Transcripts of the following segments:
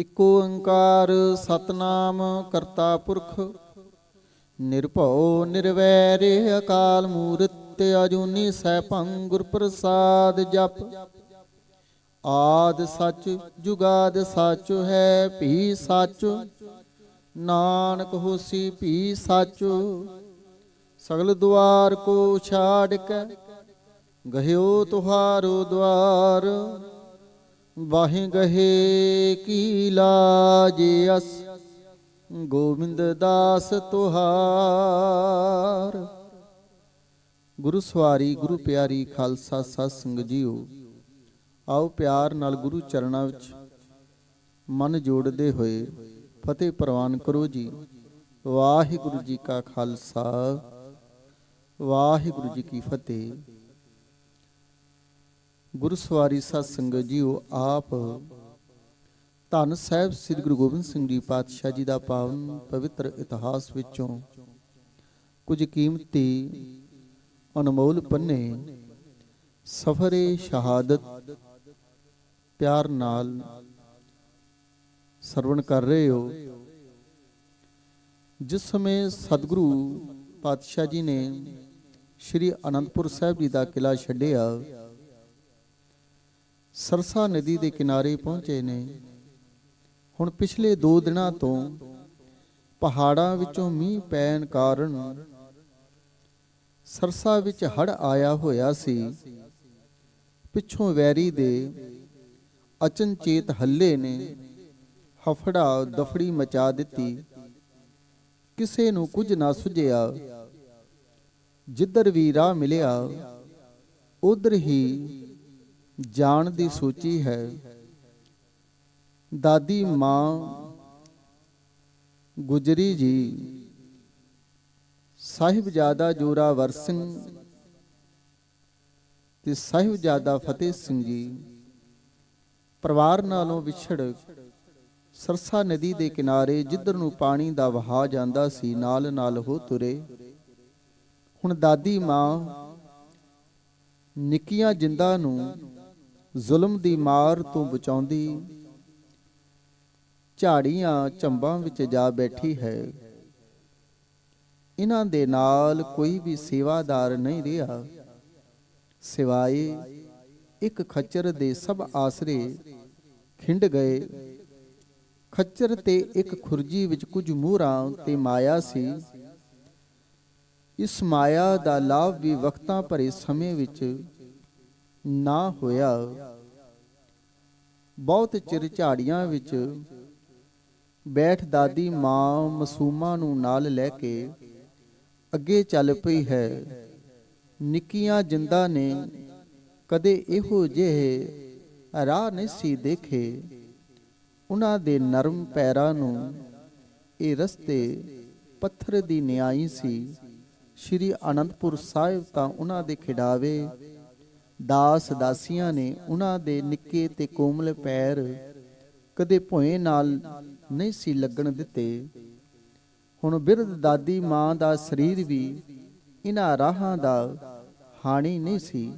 ਇਕ ਓੰਕਾਰ ਸਤਨਾਮ ਕਰਤਾ ਪੁਰਖ, ਨਿਰਭਉ ਨਿਰਵੈਰ ਅਕਾਲ ਮੂਰਤ ਅਜੂਨੀ ਸੈਭੰ ਗੁਰ ਪ੍ਰਸਾਦ ਜਪ। ਆਦ ਸੱਚ ਜੁਗਾਦ ਸੱਚ ਹੈ ਭੀ ਸੱਚ, ਨਾਨਕ ਹੋਸੀ ਭੀ ਸੱਚ। ਸਗਲ ਦੁਆਰ ਕੋ ਛਾੜ ਕੇ, ਗਹਿਓ ਤੁਹਾਰੋ ਦਵਾਰ ਵਾਹੇ ਗਹੇ ਕੀ ਲਾਜ ਅਸ। ਗੋਬਿੰਦ ਦਾਸ ਤੁਹਾਰ। ਗੁਰੂ ਸਵਾਰੀ, ਗੁਰੂ ਪਿਆਰੀ ਖਾਲਸਾ ਸਤ ਸੰਗ ਜੀਓ। ਆਓ ਪਿਆਰ ਨਾਲ ਗੁਰੂ ਚਰਨਾਂ ਵਿੱਚ ਮਨ ਜੋੜਦੇ ਹੋਏ ਫਤਿਹ ਪ੍ਰਵਾਨ ਕਰੋ ਜੀ। ਵਾਹਿਗੁਰੂ ਜੀ ਕਾ ਖਾਲਸਾ। ਵਾਹਿਗੁਰੂ ਜੀ ਕੀ ਫਤਿਹ। ਗੁਰੂ ਸਵਾਰੀ ਸਤ ਸੰਗਤ ਜੀਓ ਆਪ। ਧੰਨ ਸਾਹਿਬ ਸ੍ਰੀ ਗੁਰੂ ਗੋਬਿੰਦ ਸਿੰਘ ਜੀ ਪਾਤਸ਼ਾਹ ਜੀ ਦਾ ਪਾਵਨ ਪਵਿੱਤਰ ਇਤਿਹਾਸ ਵਿੱਚੋਂ ਕੁਝ ਕੀਮਤੀ ਅਨਮੋਲ ਪੰਨੇ ਸਫਰੇ ਸ਼ਹਾਦਤ ਪਿਆਰ ਨਾਲ ਸਰਵਣ ਕਰ ਰਹੇ ਹੋ। ਜਿਸ ਸਮੇਂ ਸਤਿਗੁਰੂ ਪਾਤਸ਼ਾਹ ਜੀ ਨੇ ਸ਼੍ਰੀ ਅਨੰਦਪੁਰ ਸਾਹਿਬ ਜੀ ਦਾ ਕਿਲਾ ਛੱਡਿਆ ਸਰਸਾ ਨਦੀ ਦੇ ਕਿਨਾਰੇ ਪਹੁੰਚੇ ਨੇ। ਹੁਣ ਪਿਛਲੇ 2 ਦਿਨਾਂ ਤੋਂ ਪਹਾੜਾਂ ਵਿੱਚੋਂ ਮੀਂਹ ਪੈਣ ਕਾਰਨ ਸਰਸਾ ਵਿੱਚ ਹੜ ਆਇਆ ਹੋਇਆ ਸੀ। ਪਿੱਛੋਂ ਵੈਰੀ ਦੇ ਅਚਨਚੇਤ ਹੱਲੇ ਨੇ ਹਫੜਾ ਦਫੜੀ ਮਚਾ ਦਿੱਤੀ। ਕਿਸੇ ਨੂੰ ਕੁਝ ਨਾ ਸੁਝਿਆ। ਜਿੱਧਰ ਵੀ ਰਾਹ ਮਿਲਿਆ, ਉਧਰ ਹੀ ਜਾਣ ਦੀ ਸੂਚੀ ਹੈ। ਦਾਦੀ ਮਾਂ ਗੁਜਰੀ ਜੀ, ਸਾਹਿਬਜ਼ਾਦਾ ਜੋਰਾਵਰ ਸਿੰਘ ਤੇ ਸਾਹਿਬਜ਼ਾਦਾ ਫਤਿਹ ਸਿੰਘ ਜੀ, ਪਰਿਵਾਰ ਨਾਲੋਂ ਵਿਛੜ ਸਰਸਾ ਨਦੀ ਦੇ ਕਿਨਾਰੇ ਜਿੱਧਰ ਨੂੰ ਪਾਣੀ ਦਾ ਵਹਾ ਜਾਂਦਾ ਸੀ, ਨਾਲ ਨਾਲ ਹੋ ਤੁਰੇ। ਹੁਣ ਦਾਦੀ ਮਾਂ ਨਿੱਕੀਆਂ ਜਿੰਦਾਂ ਨੂੰ ਜ਼ੁਲਮ ਦੀ ਮਾਰ ਤੋਂ ਬਚਾਉਂਦੀ, ਝਾੜੀਆਂ ਚੰਬਾਂ ਵਿੱਚ ਜਾ ਬੈਠੀ ਹੈ। ਇਹਨਾਂ ਦੇ ਨਾਲ ਕੋਈ ਵੀ ਸੇਵਾਦਾਰ ਨਹੀਂ ਰਿਹਾ। ਸਿਵਾਏ ਇੱਕ ਖੱਚਰ ਦੇ ਸਭ ਆਸਰੇ ਖਿੰਡ ਗਏ। ਖੱਚਰ ਤੇ ਇੱਕ ਖੁਰਜੀ ਵਿੱਚ ਕੁਝ ਮੂਹਰਾਂ ਤੇ ਮਾਇਆ ਸੀ। ਇਸ ਮਾਇਆ ਦਾ ਲਾਭ ਵੀ ਵਕਤਾਂ ਭਰੇ ਸਮੇਂ ਵਿੱਚ ਨਾ ਹੋਇਆ। ਬਹੁਤ ਚਿਰ ਝਾੜੀਆਂ ਵਿੱਚ ਬੈਠ ਦਾਦੀ ਮਾਂ ਮਸੂਮਾ ਨੂੰ ਨਾਲ ਲੈ ਕੇ ਅੱਗੇ ਚੱਲ ਪਈ ਹੈ। ਨਿੱਕੀਆਂ ਜਿੰਦਾ ਨੇ ਕਦੇ ਇਹੋ ਜਿਹੇ ਰਾਹ ਨਹੀਂ ਸੀ ਦੇਖੇ। ਉਹਨਾਂ ਦੇ ਨਰਮ ਪੈਰਾਂ ਨੂੰ ਇਹ ਰਸਤੇ ਪੱਥਰ ਦੀ ਨਿਆਈ ਸੀ। ਸ਼੍ਰੀ ਅਨੰਦਪੁਰ ਸਾਹਿਬ ਤਾਂ ਉਹਨਾਂ ਦੇ ਖਿਡਾਵੇ ਦਾਸ ਦਾਸੀਆਂ ਨੇ ਉਹਨਾਂ ਦੇ ਨਿੱਕੇ ਤੇ ਕੋਮਲ ਪੈਰ ਕਦੇ ਭੋਏ ਨਾਲ ਨਹੀਂ ਸੀ ਲੱਗਣ ਦਿੱਤੇ। ਹੁਣ ਬਿਰਧ ਦਾਦੀ ਮਾਂ ਦਾ ਸਰੀਰ ਵੀ ਇਹਨਾਂ ਰਾਹਾਂ ਦਾ ਹਾਣੀ ਨਹੀਂ ਸੀ,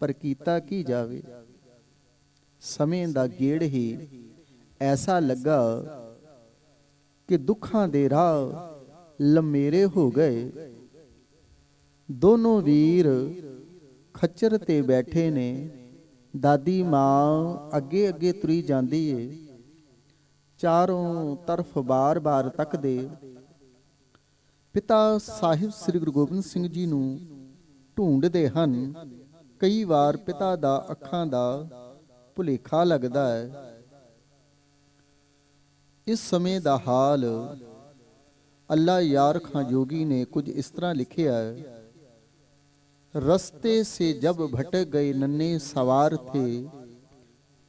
ਪਰ ਕੀਤਾ ਕੀ ਜਾਵੇ? ਸਮੇਂ ਦਾ ਗੇੜ ਹੀ ਐਸਾ ਲੱਗਾ ਕਿ ਦੁੱਖਾਂ ਦੇ ਰਾਹ ਲੰਮੇਰੇ ਹੋ ਗਏ। ਦੋਨੋਂ ਵੀਰ ਖੱਚਰ ਤੇ ਬੈਠੇ ਨੇ, ਦਾਦੀ ਮਾਂ ਅੱਗੇ ਅੱਗੇ ਤੁਰੀ ਜਾਂਦੀ ਏ। ਚਾਰੋਂ ਤਰਫ ਬਾਰ-ਬਾਰ ਤੱਕਦੇ। ਪਿਤਾ ਸਾਹਿਬ ਸ੍ਰੀ ਗੁਰੂ ਗੋਬਿੰਦ ਸਿੰਘ ਜੀ ਨੂੰ ਢੂੰਡਦੇ ਹਨ। ਕਈ ਵਾਰ ਪਿਤਾ ਦਾ ਅੱਖਾਂ ਦਾ ਭੁਲੇਖਾ ਲੱਗਦਾ ਹੈ। ਇਸ ਸਮੇਂ ਦਾ ਹਾਲ ਅੱਲਾ ਯਾਰ ਖਾਂ ਜੋਗੀ ਨੇ ਕੁਝ ਇਸ ਤਰ੍ਹਾਂ ਲਿਖਿਆ ਹੈ। रस्ते से जब भटक गए नन्हे सवार थे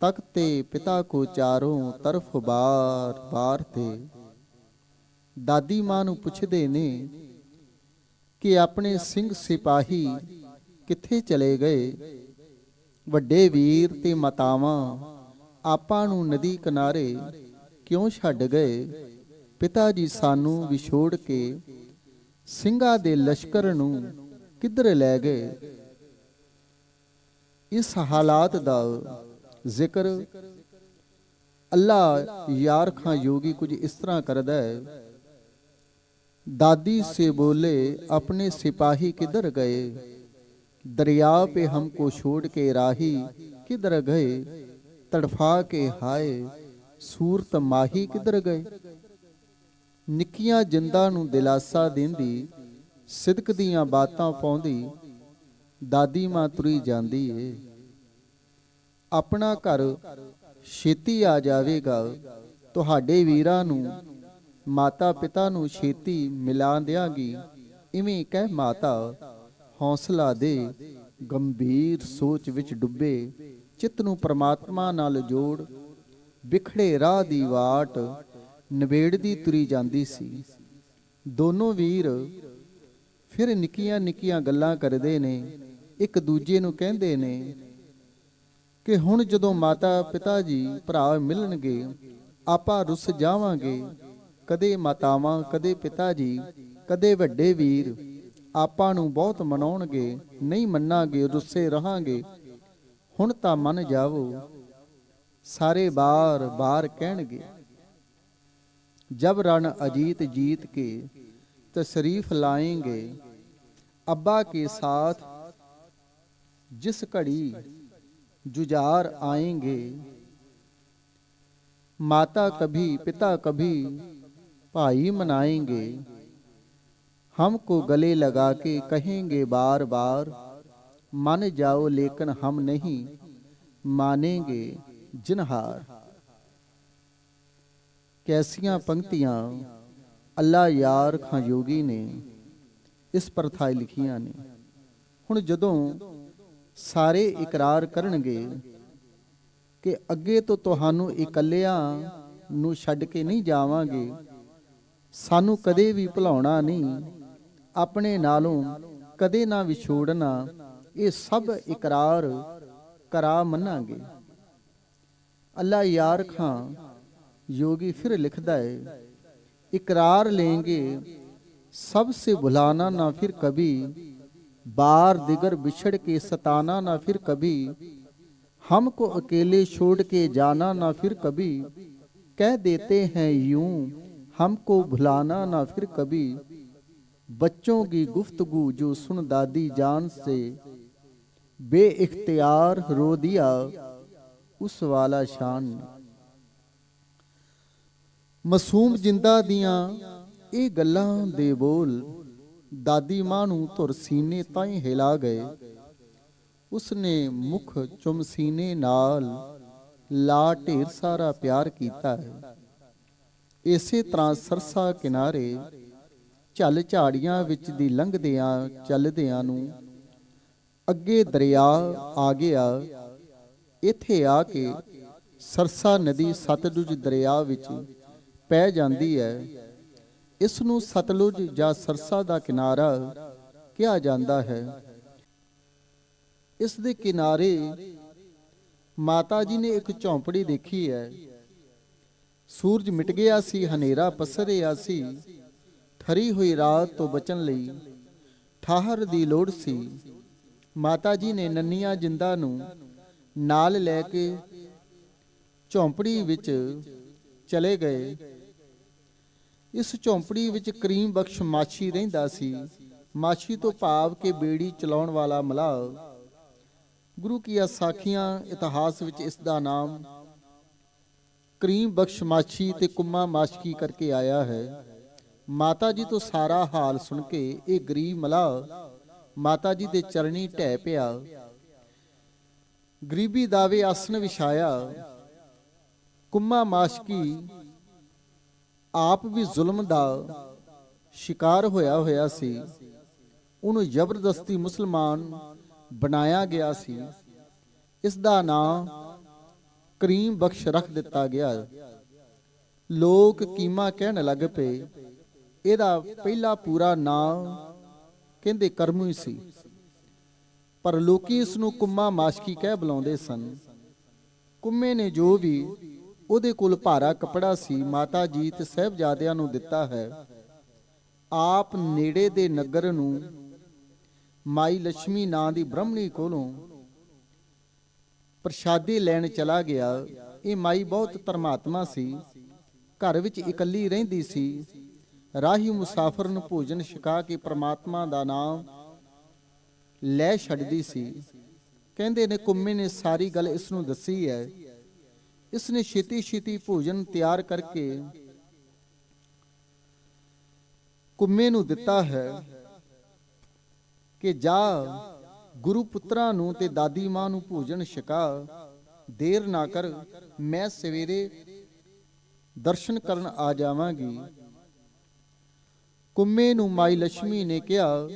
तकते पिता को चारों तरफ बार बार थे ਦਾਦੀ ਮਾਂ ਨੂੰ ਪੁੱਛਦੇ ਨੇ ਕਿ ਆਪਣੇ ਸਿੰਘ ਸਿਪਾਹੀ ਕਿੱਥੇ ਚਲੇ ਗਏ ਵੱਡੇ ਵੀਰ ਤੇ ਮਾਤਾਵਾਂ ਆਪਾਂ ਨੂੰ ਨਦੀ ਕਿਨਾਰੇ ਕਿਉਂ ਛੱਡ ਗਏ ਪਿਤਾ ਜੀ ਸਾਨੂੰ ਵਿਛੋੜ ਕੇ ਸਿੰਘਾਂ ਦੇ ਲਸ਼ਕਰ ਨੂੰ ਕਿੱਧਰ ਲੈ ਗਏ? ਇਸ ਹਾਲਾਤ ਦਾ ਜ਼ਿਕਰ ਅੱਲਾ ਯਾਰ ਖਾਂ ਯੋਗੀ ਕੁਝ ਇਸ ਤਰ੍ਹਾਂ ਕਰਦਾ ਹੈ। ਦਾਦੀ ਸੇ ਬੋਲੇ, ਆਪਣੇ ਸਿਪਾਹੀ ਕਿੱਧਰ ਗਏ? ਦਰਿਆ ਪੇ ਹਮਕੋ ਛੋੜ ਕੇ ਰਾਹੀ ਕਿੱਧਰ ਗਏ? ਤੜਫਾ ਕੇ ਹਾਏ, ਸੂਰਤ ਮਾਹੀ ਕਿੱਧਰ ਗਏ? ਨਿੱਕੀਆਂ ਜਿੰਦਾਂ ਨੂੰ ਦਿਲਾਸਾ ਦਿੰਦੀ ਸਿਦਕ ਦੀਆਂ ਬਾਤਾਂ ਪਾਉਂਦੀ ਦਾਦੀ ਮਾਂ ਤੁਰੀ ਜਾਂਦੀ ਏ। ਆਪਣਾ ਘਰ ਛੇਤੀ ਆ ਜਾਵੇਗਾ, ਤੁਹਾਡੇ ਵੀਰਾਂ ਨੂੰ ਮਾਤਾ ਪਿਤਾ ਨੂੰ ਛੇਤੀ ਮਿਲਾ ਦਿਆਂਗੀ। ਇਵੇਂ ਕਹਿ ਮਾਤਾ, ਹੌਸਲਾ ਦੇ, ਗੰਭੀਰ ਸੋਚ ਵਿੱਚ ਡੁੱਬੇ, ਚਿੱਤ ਨੂੰ ਪ੍ਰਮਾਤਮਾ ਨਾਲ ਜੋੜ ਵਿਖੜੇ ਰਾਹ ਦੀ ਵਾਟ ਨਵੇੜਦੀ ਤੁਰੀ ਜਾਂਦੀ ਸੀ। ਦੋਨੋਂ ਵੀਰ ਫਿਰ ਨਿੱਕੀਆਂ ਨਿੱਕੀਆਂ ਗੱਲਾਂ ਕਰਦੇ ਨੇ, ਇੱਕ ਦੂਜੇ ਨੂੰ ਕਹਿੰਦੇ ਨੇ ਕਿ ਹੁਣ ਜਦੋਂ ਮਾਤਾ ਪਿਤਾ ਜੀ ਭਰਾ ਮਿਲਣਗੇ, ਆਪਾਂ ਰੁੱਸ ਜਾਵਾਂਗੇ। ਕਦੇ ਮਾਤਾਵਾਂ, ਕਦੇ ਪਿਤਾ ਜੀ, ਕਦੇ ਵੱਡੇ ਵੀਰ, ਆਪਾਂ ਨੂੰ ਬਹੁਤ ਮਨਾਉਣਗੇ, ਨਹੀਂ ਮੰਨਾਂਗੇ, ਰੁੱਸੇ ਰਹਾਂਗੇ। ਹੁਣ ਤਾਂ ਮੰਨ ਜਾਵੋ, ਸਾਰੇ ਬਾਰ ਬਾਰ ਕਹਿਣਗੇ, ਜਬ ਰਣ ਅਜੀਤ ਜੀਤ ਕੇ, ਤਸ਼ਰੀਫ ਲਾਏਗੇ अब्बा के साथ जिस कड़ी जुजार आएँगे, माता कभी, पिता कभी भाई मनाएँगे, हमको गले लगा के कहेंगे बार बार मन जाओ लेकिन हम नहीं मानेंगे जिनहार। कैसियाँ पंक्तियाँ अल्लाह यार खां योगी ने ਇਸ ਪਰਥਾਏ ਲਿਖੀਆਂ ਨੇ। ਹੁਣ ਜਦੋਂ ਸਾਰੇ ਇਕਰਾਰ ਕਰਨਗੇ ਕਿ ਅੱਗੇ ਤੋਂ ਤੁਹਾਨੂੰ ਇਕੱਲਿਆਂ ਨੂੰ ਛੱਡ ਕੇ ਨਹੀਂ ਜਾਵਾਂਗੇ, ਸਾਨੂੰ ਕਦੇ ਵੀ ਭੁਲਾਉਣਾ ਨਹੀਂ, ਆਪਣੇ ਨਾਲੋਂ ਕਦੇ ਨਾ ਵਿਛੋੜਨਾ, ਇਹ ਸਭ ਇਕਰਾਰ ਕਰਾ ਮੰਨਾਂਗੇ। ਅੱਲਾ ਯਾਰ ਖਾਂ, ਯੋਗੀ ਫਿਰ ਲਿਖਦਾ ਹੈ ਇਕਰਾਰ ਲੇਂਗੇ सबसे भुलाना ना फिर कभी, बार दिगर बिछड़ के सताना ना फिर कभी, हमको अकेले छोड़ के जाना ना फिर कभी, कह देते हैं यूँ, हमको भुलाना ना फिर कभी, बच्चों की गुफ्तगु जो सुन दादी जान से बे इख्तियार रो दिया उस वाला शान। ने मासूम ज़िंदा दिया ਇਹ ਗੱਲਾਂ ਦੇ ਬੋਲ ਦਾਦੀ ਮਾਂ ਨੂੰ ਧੁਰ ਸੀਨੇ ਤਾਈਂ ਹਿਲਾ ਗਏ। ਉਸਨੇ ਮੁਖ ਚੁੰਮ ਸੀਨੇ ਨਾਲ ਲਾ ਢੇਰ ਸਾਰਾ ਪਿਆਰ ਕੀਤਾ ਹੈ। ਇਸੇ ਤਰ੍ਹਾਂ ਸਰਸਾ ਕਿਨਾਰੇ ਝਲ ਝਾੜੀਆਂ ਵਿੱਚ ਦੀ ਲੰਘਦਿਆਂ ਚੱਲਦਿਆਂ ਨੂੰ ਅੱਗੇ ਦਰਿਆ ਆ ਗਿਆ। ਇੱਥੇ ਆ ਕੇ ਸਰਸਾ ਨਦੀ ਸਤਲੁਜ ਦਰਿਆ ਵਿੱਚ ਪੈ ਜਾਂਦੀ ਹੈ। ਇਸ ਨੂੰ ਸਤਲੁਜ ਜਾਂ ਸਰਸਾ ਦਾ ਕਿਨਾਰਾ ਕਿਹਾ ਜਾਂਦਾ ਹੈ। ਇਸ ਦੇ ਕਿਨਾਰੇ ਮਾਤਾ ਜੀ ਨੇ ਇੱਕ ਝੌਂਪੜੀ ਦੇਖੀ ਹੈ। ਸੂਰਜ ਮਿਟ ਗਿਆ ਸੀ, ਹਨੇਰਾ ਪਸਰਿਆ ਸੀ। ਠਰੀ ਹੋਈ ਰਾਤ ਤੋਂ ਬਚਣ ਲਈ ਠਾਹਰ ਦੀ ਲੋੜ ਸੀ। ਮਾਤਾ ਜੀ ਨੇ ਨੰਨੀਆਂ ਜਿੰਦਾ ਨੂੰ ਨਾਲ ਲੈ ਕੇ ਝੌਂਪੜੀ ਵਿੱਚ ਚਲੇ ਗਏ। ਇਸ ਝੌਂਪੜੀ ਵਿੱਚ ਕਰੀਮ ਬਖਸ਼ ਮਾਛੀ ਰਹਿੰਦਾ ਸੀ। ਮਾਛੀ ਤੋਂ ਭਾਵ ਕੇ ਬੇੜੀ ਚਲਾਉਣ ਵਾਲਾ ਮਲਾਹ ਗੁਰੂ ਕੀ ਸਾਖੀਆਂ ਇਤਿਹਾਸ ਵਿੱਚ ਇਸ ਦਾ ਨਾਮ ਕਰੀਮ ਬਖਸ਼ ਮਾਛੀ ਤੇ ਕੁੰਮਾ ਮਾਸ਼ਕੀ ਕਰਕੇ ਆਇਆ ਹੈ। ਮਾਤਾ ਜੀ ਤੋਂ ਸਾਰਾ ਹਾਲ ਸੁਣ ਕੇ ਇਹ ਗਰੀਬ ਮਲਾਹ ਮਾਤਾ ਜੀ ਦੇ ਚਰਣੀ ਢਹਿ ਪਿਆ। ਗਰੀਬੀ ਦਾਵੇ ਆਸਣ ਵਿਛਾਇਆ। ਕੁੰਮਾ ਮਾਸ਼ਕੀ ਆਪ ਵੀ ਜ਼ੁਲਮ ਦਾ ਸ਼ਿਕਾਰ ਹੋਇਆ ਹੋਇਆ ਸੀ। ਉਹਨੂੰ ਜ਼ਬਰਦਸਤੀ ਮੁਸਲਮਾਨ ਬਣਾਇਆ ਗਿਆ ਸੀ। ਇਸ ਦਾ ਨਾਮ ਕਰੀਮ ਬਖਸ਼ ਰੱਖ ਦਿੱਤਾ ਗਿਆ। ਲੋਕ ਕੀਮਾ ਕਹਿਣ ਲੱਗ ਪਏ। ਇਹਦਾ ਪਹਿਲਾ ਪੂਰਾ ਨਾਮ ਕਹਿੰਦੇ ਕਰਮੂ ਸੀ। ਪਰ ਲੋਕੀ ਇਸ ਨੂੰ ਕੁੰਮਾ ਮਾਸ਼ਕੀ ਕਹਿ ਬੁਲਾਉਂਦੇ ਸਨ। ਕੁੰਮੇ ਨੇ ਜੋ ਵੀ ਉਹਦੇ ਕੋਲ ਭਾਰਾ ਕਪੜਾ ਸੀ, ਮਾਤਾ ਜੀ ਤੇ ਸਹਿਬਜ਼ਾਦਿਆਂ ਨੂੰ ਦਿੱਤਾ ਹੈ। ਆਪ ਨੇੜੇ ਦੇ ਨਗਰ ਨੂੰ ਮਾਈ ਲక్ష్ਮੀ ਨਾਂ ਦੀ ਬ੍ਰਹਮਣੀ ਕੋਲੋਂ ਪ੍ਰਸ਼ਾਦੇ ਲੈਣ ਚਲਾ ਗਿਆ। ਇਹ ਮਾਈ ਬਹੁਤ ਧਰਮਾਤਮਾ ਸੀ। ਘਰ ਵਿੱਚ ਇਕੱਲੀ ਰਹਿੰਦੀ ਸੀ। ਰਾਹੀ ਮੁਸਾਫਰ ਨੂੰ ਭੋਜਨ ਛਕਾ ਕੇ ਪ੍ਰਮਾਤਮਾ ਦਾ ਨਾਮ ਲੈ ਛੱਡਦੀ ਸੀ। ਕਹਿੰਦੇ ਨੇ, ਕੁੰਮੇ ਨੇ ਸਾਰੀ ਗੱਲ ਇਸ ਨੂੰ ਦੱਸੀ ਹੈ। ਇਸ ਨੇ ਛੇਤੀ ਛੇਤੀ ਭੋਜਨ ਤਿਆਰ ਕਰਕੇ ਕੁੰਮੇ ਨੂੰ ਦਿੱਤਾ ਹੈ ਕਿ ਜਾ ਗੁਰੂ ਪੁੱਤਰਾਂ ਨੂੰ ਤੇ ਦਾਦੀ ਮਾਂ ਨੂੰ ਭੋਜਨ ਛਕਾ, ਦੇਰ ਨਾ ਕਰ, ਮੈਂ ਸਵੇਰੇ ਦਰਸ਼ਨ ਕਰਨ ਆ ਜਾਵਾਂਗੀ। ਕੁੰਮੇ ਨੂੰ ਮਾਈ ਲక్ష్ਮੀ ਨੇ ਕਿਹਾ,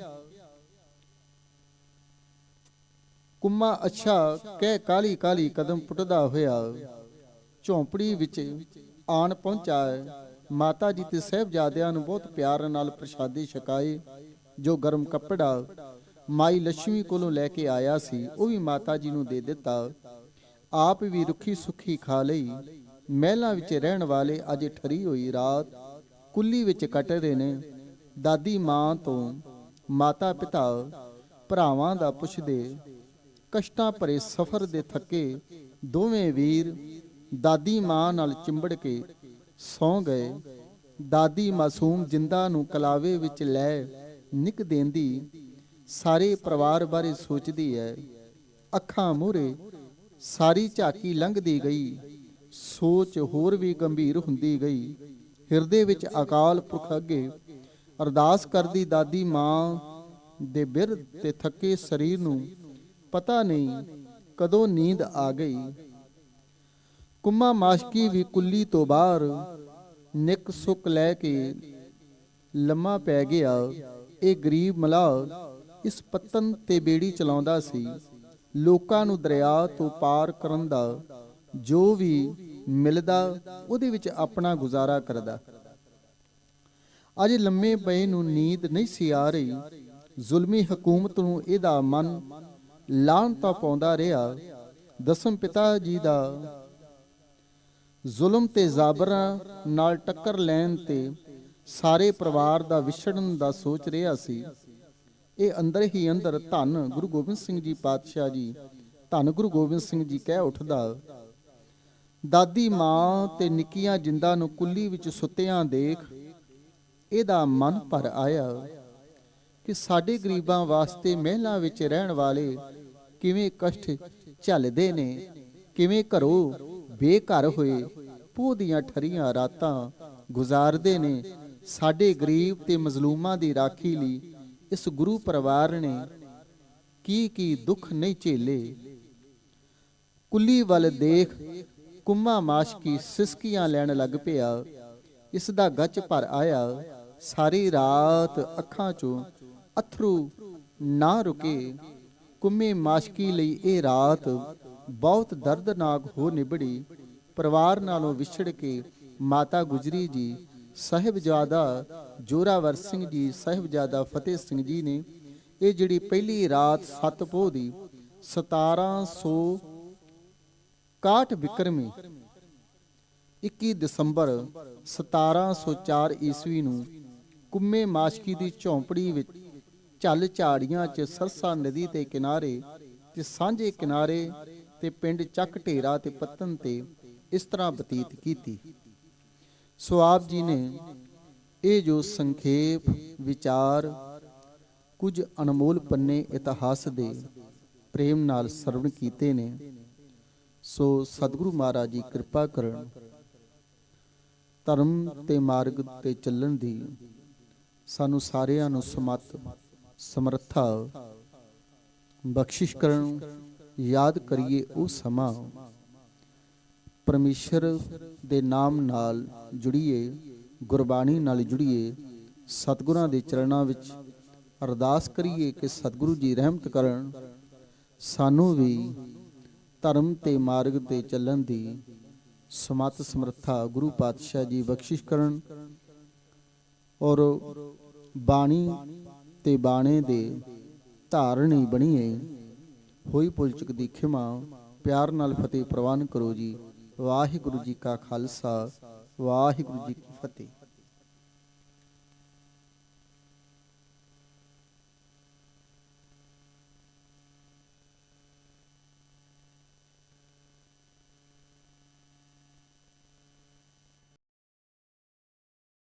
ਕੁੰਮਾ ਅੱਛਾ, ਕਹਿ ਕਾਲੀ ਕਾਲੀ ਕਦਮ ਪੁੱਟਦਾ ਹੋਇਆ। ਝੌਂਪੜੀ ਵਿੱਚ ਆਣ ਪਹੁੰਚਾ ਮਾਤਾ ਜੀ ਤੇ ਸਹਿਬਜ਼ਾਦਿਆਂ ਨੂੰ ਬਹੁਤ ਪਿਆਰ ਨਾਲ ਪ੍ਰਸ਼ਾਦੇ ਛਕਾਏ, ਜੋ ਗਰਮ ਕੱਪੜਾ ਮਾਈ ਲక్ష్ਮੀ ਕੋਲੋਂ ਲੈ ਕੇ ਆਇਆ ਸੀ, ਉਹ ਵੀ ਮਾਤਾ ਜੀ ਨੂੰ ਦੇ ਦਿੱਤਾ। ਆਪ ਵੀ ਰੁੱਖੀ ਸੁੱਖੀ ਖਾ ਲਈ। ਮਹਿਲਾਂ ਵਿੱਚ ਰਹਿਣ ਵਾਲੇ ਅੱਜ ਠਰੀ ਹੋਈ ਰਾਤ ਕੁੱਲੀ ਵਿੱਚ ਕੱਟ ਰਹੇ ਨੇ। ਦਾਦੀ ਮਾਂ ਤੋਂ ਮਾਤਾ ਪਿਤਾ ਭਰਾਵਾਂ ਦਾ ਪੁੱਛਦੇ, ਕਸ਼ਟਾਂ ਭਰੇ ਸਫ਼ਰ ਦੇ ਥੱਕੇ ਦੋਵੇਂ ਵੀਰ ਦਾਦੀ ਮਾਂ ਨਾਲ ਚਿੰਬੜ ਕੇ ਸੌਂ ਗਏ। ਦਾਦੀ ਮਾਸੂਮ ਜਿੰਦਾ ਨੂੰ ਕਲਾਵੇ ਵਿੱਚ ਲੈ ਨਿਕ ਦੇਂਦੀ, ਸਾਰੇ ਪਰਿਵਾਰ ਬਾਰੇ ਸੋਚਦੀ ਹੈ ਅੱਖਾਂ ਮੂਹਰੇ ਸਾਰੀ ਝਾਕੀ ਲੰਘਦੀ ਗਈ। ਸੋਚ ਹੋਰ ਵੀ ਗੰਭੀਰ ਹੁੰਦੀ ਗਈ। ਹਿਰਦੇ ਵਿੱਚ ਅਕਾਲ ਪੁਰਖ ਅੱਗੇ ਅਰਦਾਸ ਕਰਦੀ ਦਾਦੀ ਮਾਂ ਦੇ ਬਿਰ ਤੇ ਥੱਕੇ ਸਰੀਰ ਨੂੰ ਪਤਾ ਨਹੀਂ ਕਦੋਂ ਨੀਂਦ ਆ ਗਈ। ਕੁੰਮਾ ਮਾਸ਼ਕੀ ਵੀ ਕੁੱਲੀ ਤੋਂ ਬਾਹਰ, ਨਿਕ ਸੁੱਕ ਲੈ ਕੇ ਲੰਮਾ ਪੈ ਗਿਆ। ਇਹ ਗਰੀਬ ਮਲਾਹ ਇਸ ਪੱਤਨ ਤੇ ਬੇੜੀ ਚਲਾਉਂਦਾ ਸੀ। ਲੋਕਾਂ ਨੂੰ ਦਰਿਆ ਤੋਂ ਪਾਰ ਕਰਨ ਦਾ ਜੋ ਵੀ ਮਿਲਦਾ, ਉਹਦੇ ਵਿੱਚ ਆਪਣਾ ਗੁਜ਼ਾਰਾ ਕਰਦਾ। ਅੱਜ ਲੰਮੇ ਪਏ ਨੂੰ ਨੀਂਦ ਨਹੀਂ ਸੀ ਆ ਰਹੀ। ਜ਼ੁਲਮੀ ਹਕੂਮਤ ਨੂੰ ਇਹਦਾ ਮਨ ਲਾਹਨਤਾ ਪਾਉਂਦਾ ਰਿਹਾ। ਦਸਮ ਪਿਤਾ ਜੀ ਦਾ ਜ਼ੁਲਮ ਤੇ ਜ਼ਾਬਰਾਂ ਨਾਲ ਟੱਕਰ ਲੈਣ ਤੇ ਸਾਰੇ ਪਰਿਵਾਰ ਦਾ ਵਿਛੜਨ ਦਾ ਸੋਚ ਰਿਹਾ ਸੀ। ਇਹ ਅੰਦਰ ਹੀ ਅੰਦਰ ਧੰਨ ਗੁਰੂ ਗੋਬਿੰਦ ਸਿੰਘ ਜੀ ਪਾਤਸ਼ਾਹ ਜੀ, ਧੰਨ ਗੁਰੂ ਗੋਬਿੰਦ ਸਿੰਘ ਜੀ ਕਹਿ ਉੱਠਦਾ, ਦਾਦੀ, ਮਾਂ ਤੇ ਨਿੱਕੀਆਂ ਜਿੰਦਾਂ ਨੂੰ ਕੁੱਲੀ ਵਿੱਚ ਸੁੱਤਿਆਂ ਦੇਖ, ਇਹਦਾ ਮਨ ਭਰ ਆਇਆ ਕਿ ਸਾਡੇ ਗਰੀਬਾਂ ਵਾਸਤੇ ਮਹਿਲਾਂ ਵਿੱਚ ਰਹਿਣ ਵਾਲੇ ਕਿਵੇਂ ਕਸ਼ਟ ਝੱਲਦੇ ਨੇ, ਕਿਵੇਂ ਘਰੋਂ ਬੇਘਰ ਹੋਏ, ਪੋਹ ਦੀਆਂ ਠਰੀਆਂ ਰਾਤਾਂ ਗੁਜ਼ਾਰਦੇ ਨੇ, ਸਾਡੇ ਗਰੀਬ ਤੇ ਮਜ਼ਲੂਮਾਂ ਦੀ ਰਾਖੀ ਲਈ ਇਸ ਗੁਰੂ ਪਰਿਵਾਰ ਨੇ ਕੀ ਕੀ ਦੁੱਖ ਨਹੀਂ ਝੇਲੇ। ਕੁੱਲੀ ਵੱਲ ਦੇਖ ਕੁੰਮਾ ਮਾਸ਼ਕੀ ਸਿਸਕੀਆਂ ਲੈਣ ਲੱਗ ਪਿਆ। ਇਸ ਦਾ ਗੱਚ ਭਰ ਆਇਆ, ਸਾਰੀ ਰਾਤ ਅੱਖਾਂ ਚੋਂ ਅਥਰੂ ਨਾ ਰੁਕੇ। ਕੁੰਮੇ ਮਾਸ਼ਕੀ ਲਈ ਇਹ ਰਾਤ ਬਹੁਤ ਦਰਦਨਾਕ ਹੋ ਨਿਬੜੀ, ਪਰਿਵਾਰ ਨਾਲੋਂ ਵਿਛੜ ਕੇ ਮਾਤਾ ਗੁਜਰੀ ਜੀ, ਸਾਹਿਬਜ਼ਾਦਾ ਜੋਰਾਵਰ ਸਿੰਘ ਜੀ, ਸਾਹਿਬਜ਼ਾਦਾ ਫਤਿਹ ਸਿੰਘ ਜੀ ਨੇ ਇਹ ਜਿਹੜੀ ਪਹਿਲੀ ਰਾਤ ਸੱਤ ਦੀ 1761 ਵਿਕਰਮੀ 21 ਦਸੰਬਰ 1704 ਈਸਵੀ ਨੂੰ ਕੁੰਮੇ ਮਾਸ਼ਕੀ ਦੀ ਝੌਂਪੜੀ ਵਿੱਚ ਚੱਲ ਝਾੜੀਆਂ 'ਚ ਸਰਸਾ ਨਦੀ ਦੇ ਕਿਨਾਰੇ ਤੇ ਸਾਂਝੇ ਕਿਨਾਰੇ ਤੇ ਪਿੰਡ ਚੱਕ ਢੇਰਾ ਤੇ ਪੱਤਨ ਤੇ ਇਸ ਤਰ੍ਹਾਂ ਬਤੀਤ ਕੀਤੀ। ਸੋ ਆਪ ਜੀ ਨੇ ਇਹ ਜੋ ਸੰਖੇਪ, ਵਿਚਾਰ, ਕੁਝ ਅਨਮੋਲ ਪੰਨੇ ਇਤਿਹਾਸ ਦੇ ਪ੍ਰੇਮ ਨਾਲ ਸਰਵਣ ਕੀਤੇ ਨੇ, ਸੋ ਸਤਿਗੁਰੂ ਮਹਾਰਾਜ ਜੀ ਕਿਰਪਾ ਕਰਨ ਧਰਮ ਤੇ ਮਾਰਗ ਤੇ ਚੱਲਣ ਦੀ ਸਾਨੂੰ ਸਾਰਿਆਂ ਨੂੰ ਸਮਤ, ਸਮਰੱਥਾ, ਬਖਸ਼ਿਸ਼ ਕਰਨ ਯਾਦ ਕਰੀਏ ਉਹ ਸਮਾਂ। ਪਰਮੇਸ਼ਰ ਦੇ ਨਾਮ ਨਾਲ ਜੁੜੀਏ, ਗੁਰਬਾਣੀ ਨਾਲ ਜੁੜੀਏ, ਸਤਿਗੁਰਾਂ ਦੇ ਚਰਨਾਂ ਵਿੱਚ ਅਰਦਾਸ ਕਰੀਏ ਕਿ ਸਤਿਗੁਰੂ ਜੀ ਰਹਿਮਤ ਕਰਨ। ਸਾਨੂੰ ਵੀ ਧਰਮ ਤੇ ਮਾਰਗ ਤੇ ਚੱਲਣ ਦੀ ਸਮਤ ਸਮਰੱਥਾ ਗੁਰੂ ਪਾਤਸ਼ਾਹ ਜੀ ਬਖਸ਼ਿਸ਼ ਕਰਨ ਔਰ ਬਾਣੀ ਤੇ ਬਾਣੇ ਦੇ ਧਾਰਣੀ ਬਣੀਏ। ਹੋਈ ਭੁੱਲ ਦੀ ਖਿਮਾ, ਪਿਆਰ ਨਾਲ ਫਤਿਹ ਪ੍ਰਵਾਨ ਕਰੋ ਜੀ। ਵਾਹਿਗੁਰੂ ਜੀ ਕਾ ਖਾਲਸਾ, ਵਾਹਿਗੁਰੂ ਜੀ ਕੀ ਫਤਿਹ।